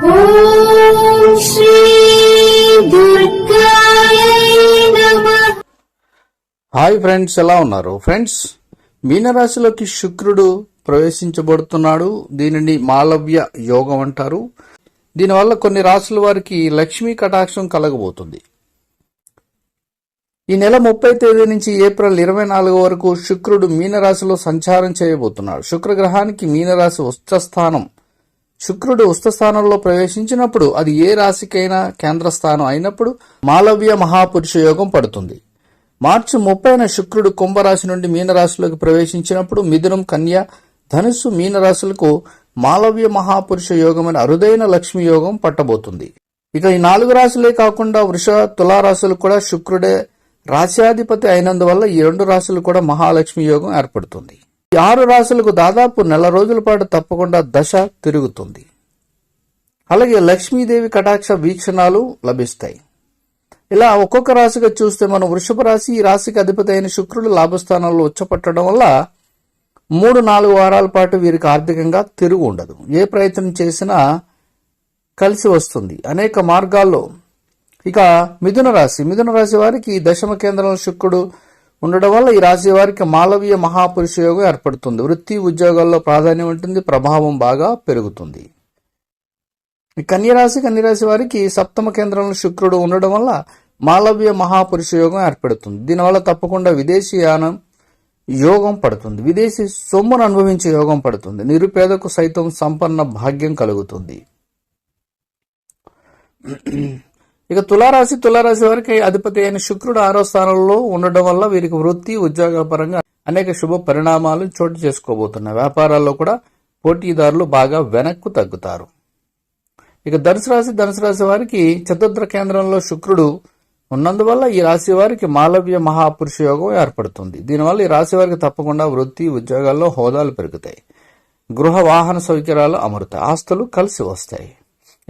Hi friends ఎలా ఉన్నారు? Friends మీనరాశిలోకి శుక్రుడు ప్రవేశించబడుతున్నాడు. దీనిని మాలవ్య యోగం అంటారు. దీనివల్ల కొన్ని రాశుల వారికి లక్ష్మీ కటాక్షం కలగబోతుంది. ఈ నెల ముప్పై తేదీ నుంచి ఏప్రిల్ ఇరవై నాలుగు వరకు శుక్రుడు మీనరాశిలో సంచారం చేయబోతున్నాడు. శుక్రగ్రహానికి మీనరాశి ఉచ్చస్థానం శుక్రుడు ఉస్థస్థానంలో ప్రవేశించినప్పుడు అది ఏ రాశికైనా కేంద్రస్థానం అయినప్పుడు మాలవ్య మహాపురుష యోగం పడుతుంది. మార్చి ముప్పైన శుక్రుడు కుంభరాశి నుండి మీనరాశిలోకి ప్రవేశించినప్పుడు మిథునం కన్య ధనుస్సు మీనరాశులకు మాలవ్య మహాపురుష యోగమైన అరుదైన లక్ష్మీ యోగం పట్టబోతుంది. ఇక ఈ నాలుగు రాశులే కాకుండా వృష తులారాశులు కూడా శుక్రుడే రాశ్యాధిపతి అయినందువల్ల ఈ రెండు రాశులు కూడా మహాలక్ష్మి యోగం ఏర్పడుతుంది. ఈ ఆరు రాశులకు దాదాపు నెల రోజుల పాటు తప్పకుండా దశ తిరుగుతుంది. అలాగే లక్ష్మీదేవి కటాక్ష వీక్షణాలు లభిస్తాయి. ఇలా ఒక్కొక్క రాశిగా చూస్తే మనం వృషభ రాశి ఈ రాశికి అధిపతి అయిన శుక్రుడు లాభస్థానంలో ఉచ్చపట్టడం వల్ల మూడు నాలుగు వారాల పాటు వీరికి ఆర్థికంగా తిరుగు ఉండదు. ఏ ప్రయత్నం చేసినా కలిసి వస్తుంది. అనేక మార్గాల్లో ఇక మిథున రాశి మిథున రాశి వారికి దశమ కేంద్రంలో శుక్రుడు ఉండడం వల్ల ఈ రాశి వారికి మాలవీయ మహాపురుష యోగం ఏర్పడుతుంది. వృత్తి ఉద్యోగాల్లో ప్రాధాన్యం ఉంటుంది ప్రభావం బాగా పెరుగుతుంది. ఈ కన్యరాశి కన్యరాశి వారికి సప్తమ కేంద్రంలో శుక్రుడు ఉండడం వల్ల మాలవ్య మహాపురుష యోగం ఏర్పడుతుంది. దీనివల్ల తప్పకుండా విదేశీ యానం యోగం పడుతుంది. విదేశీ సొమ్మును అనుభవించే యోగం పడుతుంది. నిరుపేదకు సైతం సంపన్న భాగ్యం కలుగుతుంది. ఇక తులారాశి తులారాశి వారికి అధిపతి అయిన శుక్రుడు ఆరో స్థానంలో ఉండడం వల్ల వీరికి వృత్తి ఉద్యోగాల పరంగా అనేక శుభ పరిణామాలు చోటు చేసుకోబోతున్నాయి వ్యాపారాల్లో కూడా పోటీదారులు బాగా వెనక్కు తగ్గుతారు. ఇక ధనుసు రాశి ధనుసు రాశి వారికి చతుర్థ కేంద్రంలో శుక్రుడు ఉన్నందువల్ల ఈ రాశి వారికి మాలవ్య మహాపురుష యోగం ఏర్పడుతుంది. దీనివల్ల ఈ రాశి వారికి తప్పకుండా వృత్తి ఉద్యోగాల్లో హోదాలు పెరుగుతాయి. గృహ వాహన సౌకర్యాలు అమరుతాయి. ఆస్తులు కలిసి వస్తాయి.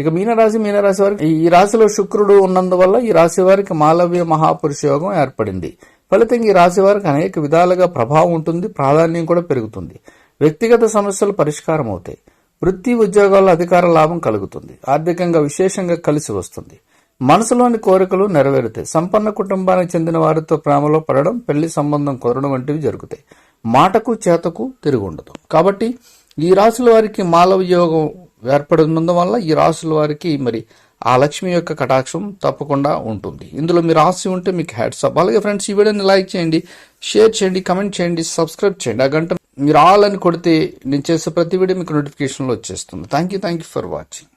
ఇక మీనరాశి మీనరాశి వారికి ఈ రాశిలో శుక్రుడు ఉన్నందువల్ల ఈ రాశి వారికి మాలవ్య మహాపురుష యోగం ఏర్పడింది. ఫలితంగా ఈ రాశి వారికి అనేక విధాలుగా ప్రభావం ఉంటుంది ప్రాధాన్యం కూడా పెరుగుతుంది. వ్యక్తిగత సమస్యలు పరిష్కారం అవుతాయి. వృత్తి ఉద్యోగాల్లో అధికార లాభం కలుగుతుంది. ఆర్థికంగా విశేషంగా కలిసి వస్తుంది. మనసులోని కోరికలు నెరవేరుతాయి. సంపన్న కుటుంబానికి చెందిన వారితో ప్రేమలో పడడం పెళ్ళి సంబంధం కోరడం వంటివి జరుగుతాయి. మాటకు చేతకు తిరిగి ఉండదు కాబట్టి ఈ రాశుల వారికి మాలవ యోగం ఏర్పడినందు వల్ల ఈ రాశుల వారికి మరి ఆ లక్ష్మి యొక్క కటాక్షం తప్పకుండా ఉంటుంది. ఇందులో మీరు రాశి ఉంటే మీకు హ్యాట్స్ అప్. అలాగే ఫ్రెండ్స్ ఈ వీడియోని లైక్ చేయండి షేర్ చేయండి కమెంట్ చేయండి సబ్స్క్రైబ్ చేయండి. ఆ గంట మీరు ఆల్ అని కొడితే నేను చేసే ప్రతి వీడియో మీకు నోటిఫికేషన్లో వచ్చేస్తుంది. Thank you thank you for watching.